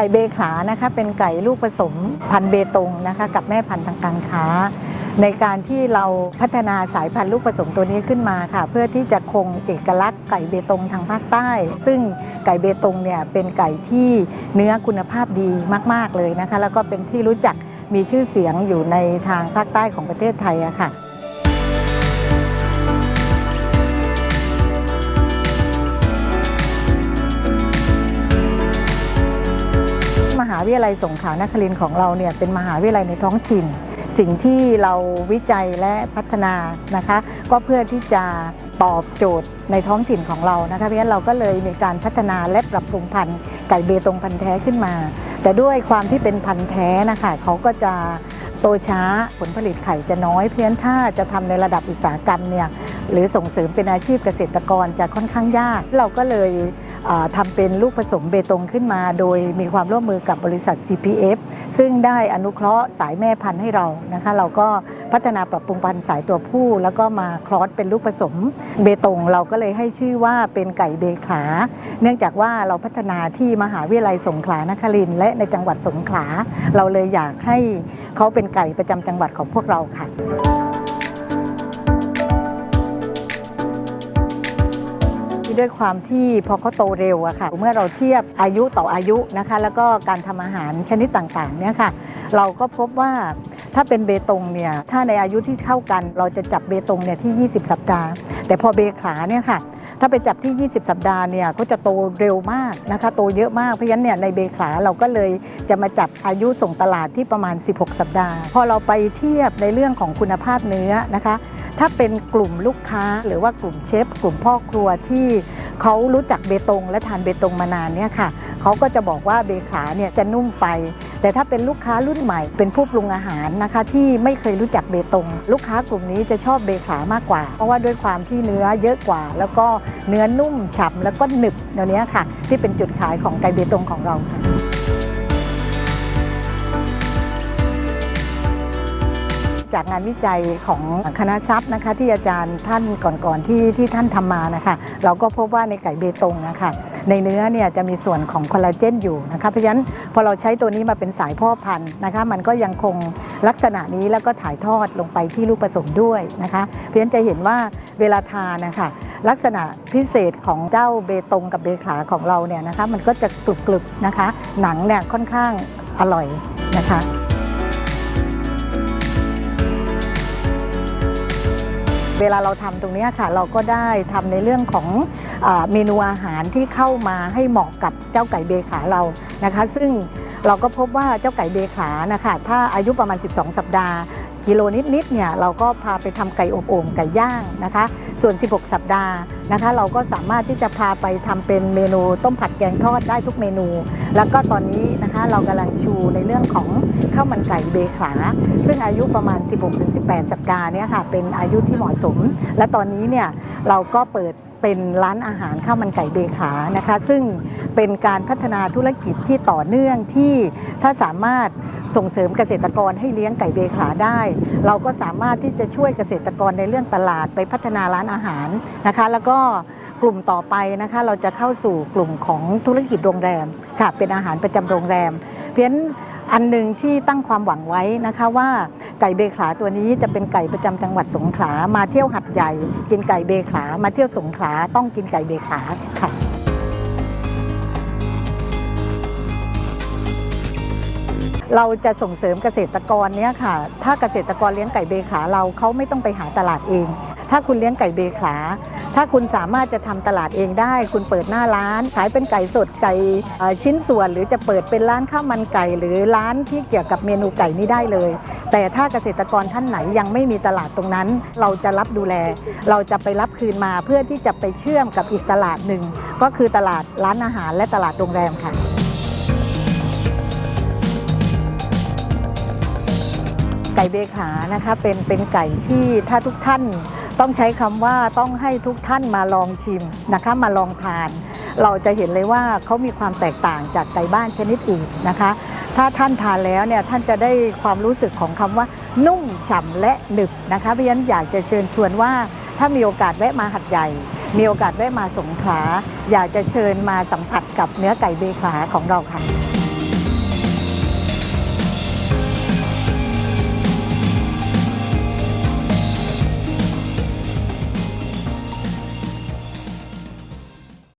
ก่เบขานะคะเป็นไก่ลูกผสมพันธุ์เบตงนะคะกับแม่พันธุ์ทางการค้า ในการที่เราพัฒนาสายพันธุ์ลูกผสมตัวนี้ขึ้นมาค่ะ เพื่อที่จะคงเอกลักษณ์ไก่เบตงทางภาคใต้ ซึ่งไก่เบตงเนี่ยเป็นไก่ที่เนื้อคุณภาพดีมาก ๆเลยนะคะ แล้วก็เป็นที่รู้จักมีชื่อเสียงอยู่ในทางภาคใต้ของประเทศไทยอะค่ะ วิทยาลัยสงขลานครินทร์ของเราเนี่ยเป็นมหาวิทยาลัยในท้องถิ่น สิ่งที่เราวิจัยและพัฒนานะคะ ก็เพื่อที่จะตอบโจทย์ในท้องถิ่นของเรานะคะเพราะฉะนั้นเราก็เลยมีการพัฒนาและปรับปรุงพันธุ์ไก่เบตงพันธุ์แท้ขึ้นมา แต่ด้วยความที่เป็นพันธุ์แท้นะคะเขาก็จะโตช้าผลผลิตไข่จะน้อยเพี้ยนถ้าจะทำในระดับอุตสาหกรรมเนี่ยหรือส่งเสริมเป็นอาชีพเกษตรกรจะค่อนข้างยาก เราก็เลย ทำเป็นลูกผสมเบตงขึ้นมา โดยมีความร่วมมือกับบริษัท CPF ซึ่งได้อนุเคราะห์สายแม่พันธุ์ให้เรานะคะ เราก็พัฒนาปรับปรุงพันธุ์สายตัวผู้ แล้วก็มาคลอสเป็นลูกผสมเบตงเราก็เลยให้ชื่อว่าเป็นไก่เบขา เนื่องจากว่าเราพัฒนาที่มหาวิทยาลัยสงขลานครินทร์และในจังหวัดสงขลา เราเลยอยากให้เขาเป็นไก่ประจำจังหวัดของพวกเราค่ะ ด้วยความที่พอเขาโตเร็วอะค่ะ เมื่อเราเทียบอายุต่ออายุนะคะ แล้วก็การทำอาหารชนิดต่างๆเนี่ยค่ะ เราก็พบว่าถ้าเป็นเบตงเนี่ยถ้าในอายุที่เท่ากันเราจะจับเบตงเนี่ยที่ 20 สัปดาห์ แต่พอเบขาเนี่ยค่ะถ้าไปจับที่ 20 สัปดาห์เนี่ยก็จะโตเร็วมากนะคะ โตเยอะมากเพราะฉะนั้นเนี่ยในเบขาเราก็เลยจะมาจับอายุส่งตลาดที่ประมาณ 16 สัปดาห์ พอเราไปเทียบในเรื่องของคุณภาพเนื้อนะคะ ถ้าเป็นกลุ่มลูกค้าหรือว่ากลุ่มเชฟกลุ่มพ่อครัวที่เขารู้จักเบตงและทานเบตงมานานเนี่ยค่ะเขาก็จะบอกว่าเบขาเนี่ยจะนุ่มไป แต่ถ้าเป็นลูกค้ารุ่นใหม่ เป็นผู้ปรุงอาหารนะคะ ที่ไม่เคยรู้จักเบตง ลูกค้ากลุ่มนี้จะชอบเบขามากกว่า เพราะว่าด้วยความที่เนื้อเยอะกว่า แล้วก็เนื้อนุ่มฉ่ำแล้วก็หนึบเดี๋ยวนี้ค่ะ ที่เป็นจุดขายของไก่เบตงของเราค่ะ จากงานวิจัยของคณะทรัพย์นะคะที่อาจารย์ท่านก่อนๆที่ที่ท่านทำมานะคะเราก็พบว่าในไก่เบตงนะคะในเนื้อเนี่ยจะมีส่วนของคอลลาเจนอยู่นะคะเพราะฉะนั้นพอเราใช้ตัวนี้มาเป็นสายพ่อพันธุ์นะคะมันก็ยังคงลักษณะนี้แล้วก็ถ่ายทอดลงไปที่ลูกผสมด้วยนะคะเพราะฉะนั้นจะเห็นว่าเวลาทานนะคะลักษณะพิเศษของเจ้าเบตงกับเบขาของเราเนี่ยนะคะมันก็จะกรุบกรึบนะคะ หนังเนี่ยค่อนข้างอร่อยนะคะ เวลาเราทำตรงนี้ค่ะ เราก็ได้ทำในเรื่องของอเมนูอาหารที่เข้ามาให้เหมาะกับเจ้าไก่เบขาเรานะคะ ซึ่งเราก็พบว่าเจ้าไก่เบขานะคะถ้าอายุประมาณ 12 สัปดาห์ กิโลนิดๆเนี่ยเราก็พาไปทำไก่อบโอ่งไก่ย่างนะคะ ส่วน 16 สัปดาห์นะคะ เราก็สามารถที่จะพาไปทำเป็นเมนูต้มผัดแกงทอดได้ทุกเมนู แล้วก็ตอนนี้นะคะเรากำลังชูในเรื่องของข้าวมันไก่เบขาซึ่งอายุประมาณ 16-18 สัปดาห์เนี่ยค่ะเป็นอายุที่เหมาะสม และตอนนี้เนี่ยเราก็เปิดเป็นร้านอาหารข้าวมันไก่เบขานะคะ ซึ่งเป็นการพัฒนาธุรกิจที่ต่อเนื่องที่ถ้าสามารถ ส่งเสริมเกษตรกรให้เลี้ยงไก่เบขาได้ เราก็สามารถที่จะช่วยเกษตรกรในเรื่องตลาดไปพัฒนาร้านอาหารนะคะ แล้วก็กลุ่มต่อไปนะคะเราจะเข้าสู่กลุ่มของธุรกิจโรงแรมค่ะเป็นอาหารประจำโรงแรม เพราะฉะนั้นอันหนึ่งที่ตั้งความหวังไว้นะคะว่าไก่เบขาตัวนี้จะเป็นไก่ประจำจังหวัดสงขลามาเที่ยวหัดใหญ่ กินไก่เบขามาเที่ยวสงขลาต้องกินไก่เบขาค่ะ เราจะส่งเสริมเกษตรกรเนี่ยค่ะ ถ้าเกษตรกรเลี้ยงไก่เบขาเราเขาไม่ต้องไปหาตลาดเอง ถ้าคุณเลี้ยงไก่เบขา ถ้าคุณสามารถจะทำตลาดเองได้ คุณเปิดหน้าร้าน ขายเป็นไก่สดไก่ชิ้นส่วน หรือจะเปิดเป็นร้านข้าวมันไก่หรือร้านที่เกี่ยวกับเมนูไก่นี้ได้เลย แต่ถ้าเกษตรกรท่านไหนยังไม่มีตลาดตรงนั้น เราจะรับดูแล เราจะไปรับคืนมาเพื่อที่จะไปเชื่อมกับอีกตลาดหนึ่งก็คือตลาดร้านอาหารและตลาดโรงแรมค่ะ ก่เบขานะคะเป็นเป็นไก่ที่ถ้าทุกท่านต้องใช้คำว่าต้องให้ทุกท่านมาลองชิมนะคะมาลองทาน เราจะเห็นเลยว่าเขามีความแตกต่างจากไก่บ้านชนิดอื่นนะคะ ถ้าท่านทานแล้วเนี่ยท่านจะได้ความรู้สึกของคำว่า นุ่มฉ่ำและหนึบนะคะเพราะฉะนั้นอยากจะเชิญชวนว่าถ้ามีโอกาสแวะมาหัดใหญ่ มีโอกาสแวะมาสงขลาอยากจะเชิญมาสัมผัสกับเนื้อไก่เบขาของเราค่ะ